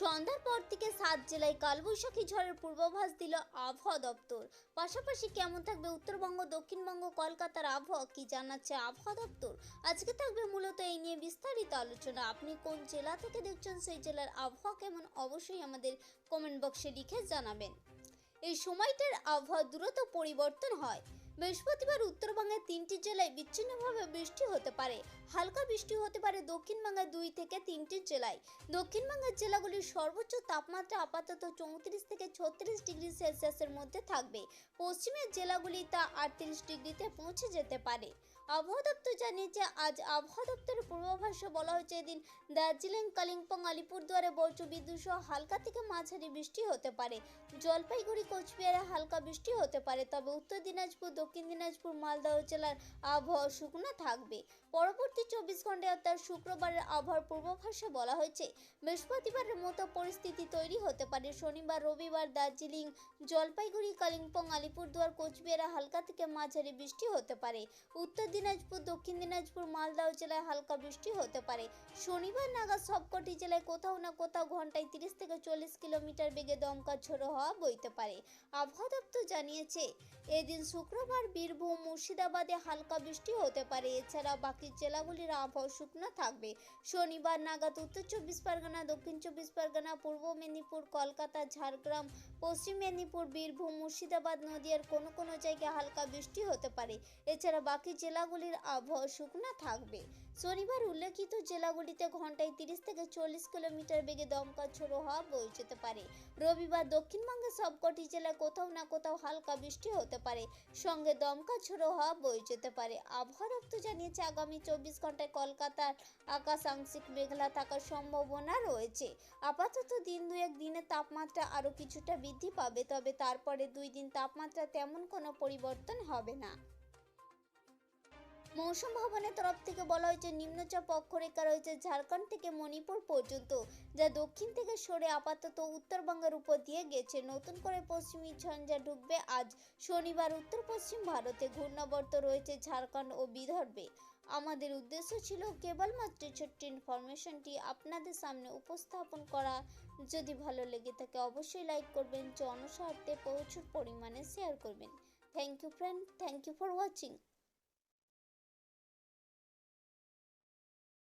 সন্ধ্যার পর থেকে সাত জেলায় কালবৈশাখী ঝড়ের পূর্বাভাস দিল আবহাওয়া দপ্তর। পাশাপাশি কেমন থাকবে উত্তরবঙ্গ, দক্ষিণবঙ্গ, কলকাতার আবহাওয়া কি জানাচ্ছে আবহাওয়া দপ্তর? আজকে থাকবে মূলত এই নিয়ে বিস্তারিত আলোচনা। আপনি কোন জেলা থেকে দেখছেন সেই জেলার আবহাওয়া কেমন, অবশ্যই আমাদের কমেন্ট বক্সে লিখে জানাবেন। এই সময়টার আবহাওয়া দ্রুত পরিবর্তন হয়। বৃহস্পতিবার উত্তরবঙ্গের তিনটি জেলায় বিচ্ছিন্নভাবে বৃষ্টি হতে পারে। হালকা বৃষ্টি হতে পারে দক্ষিণবঙ্গের দুই থেকে তিনটি জেলায়। দক্ষিণবঙ্গের জেলাগুলির সর্বোচ্চ তাপমাত্রা আপাতত চৌত্রিশ থেকে ছত্রিশ ডিগ্রি সেলসিয়াসের মধ্যে থাকবে। পশ্চিমের জেলাগুলি তা আটত্রিশ ডিগ্রিতে পৌঁছে যেতে পারে। আবহাওয়া দপ্তর জানিয়েছে, আজ আবহাওয়া দপ্তরের পূর্বাভাসে বলা হয়েছে, এদিন দার্জিলিং, কালিম্পং, আলিপুরদুয়ারে বজ্রবিদ্যুৎ সহ হালকা থেকে মাঝারি বৃষ্টি হতে পারে। জলপাইগুড়ি, কোচবিহারে হালকা বৃষ্টি হতে পারে, তবে উত্তর দিনাজপুর, দক্ষিণ দিনাজপুর মালদহ জেলার আবহাওয়া শুকনো থাকবে। পরবর্তী চব্বিশ ঘন্টায় অর্থাৎ শুক্রবারের আবহাওয়ার পূর্বাভাসে বলা হয়েছে। বৃহস্পতিবারের মতো পরিস্থিতি তৈরি হতে পারে, শনিবার, রবিবার দার্জিলিং, জলপাইগুড়ি, কালিম্পং, আলিপুরদুয়ার, কোচবিহারে হালকা থেকে মাঝারি বৃষ্টি হতে পারে। উত্তর দিনাজপুর, দক্ষিণ দিনাজপুর, মালদহ জেলায় হালকা বৃষ্টি হতে পারে। শনিবার নাগাদ সবকটি জেলায় কোথাও না কোথাও ঘন্টায় তিরিশ থেকে চল্লিশ কিলোমিটার বেগে দমকা ঝোড়ো হওয়া বইতে পারে, আবহাওয়া দপ্তর জানিয়েছে। এদিন শুক্রবার বীরভূম, মুর্শিদাবাদে হালকা বৃষ্টি হতে পারে এছাড়া বাকি জেলাগুলির আবহাওয়া শুকনো থাকবে। শনিবার নাগাদ উত্তর চব্বিশ পরগনা, দক্ষিণ চব্বিশ পরগনা, পূর্ব মেদিনীপুর, কলকাতা, ঝাড়গ্রাম, পশ্চিম মেদিনীপুর, বীরভূম, মুর্শিদাবাদ, নদীয়ার কোনো কোনো জায়গায় হালকা বৃষ্টি হতে পারে। এছাড়া বাকি জেলাগুলির আবহাওয়া শুকনো থাকবে। শনিবার উল্লেখিত জেলাগুলিতে ঘন্টায় তিরিশ থেকে চল্লিশ কিলোমিটার বেগে দমকা ঝোড়ো হওয়া বয়ে যেতে পারে। রবিবার দক্ষিণবঙ্গের সবকটি জেলায় কোথাও না কোথাও হালকা বৃষ্টি হতে পারে। সঙ্গে দমকা ঝোড়ো হওয়া বয়ে যেতে পারে। আবহাওয়া দপ্তর জানিয়েছে, আগামী চব্বিশ ঘন্টায় কলকাতার আকাশ আংশিক মেঘলা থাকার সম্ভাবনা রয়েছে। আপাতত দিন দুয়েক দিনের তাপমাত্রা আরও কিছুটা বৃদ্ধি পাবে, তবে তারপরে দুই দিন তাপমাত্রা তেমন কোনো পরিবর্তন হবে না। মৌসুম ভবনের তরফ থেকে বলা হয়েছে, নিম্নচাপ অক্ষরেখা রয়েছে ঝাড়খণ্ড থেকে মণিপুর পর্যন্ত, যা দক্ষিণ থেকে সরে আপাতত উত্তরবঙ্গের উপর দিয়ে গেছে। নতুন করে পশ্চিমী ঝঞ্ঝা ঢুকবে। আজ শনিবার উত্তর পশ্চিম ভারতে ঘূর্ণাবর্ত রয়েছে ঝাড়খণ্ড ও বিদর্ভে। আমাদের উদ্দেশ্য ছিল কেবলমাত্র ছোট্ট ইনফরমেশনটি আপনাদের সামনে উপস্থাপন করা। যদি ভালো লেগে থাকে, অবশ্যই লাইক করবেন, জনস্বার্থে প্রচুর পরিমাণে শেয়ার করবেন। Thank you friend thank you for watching.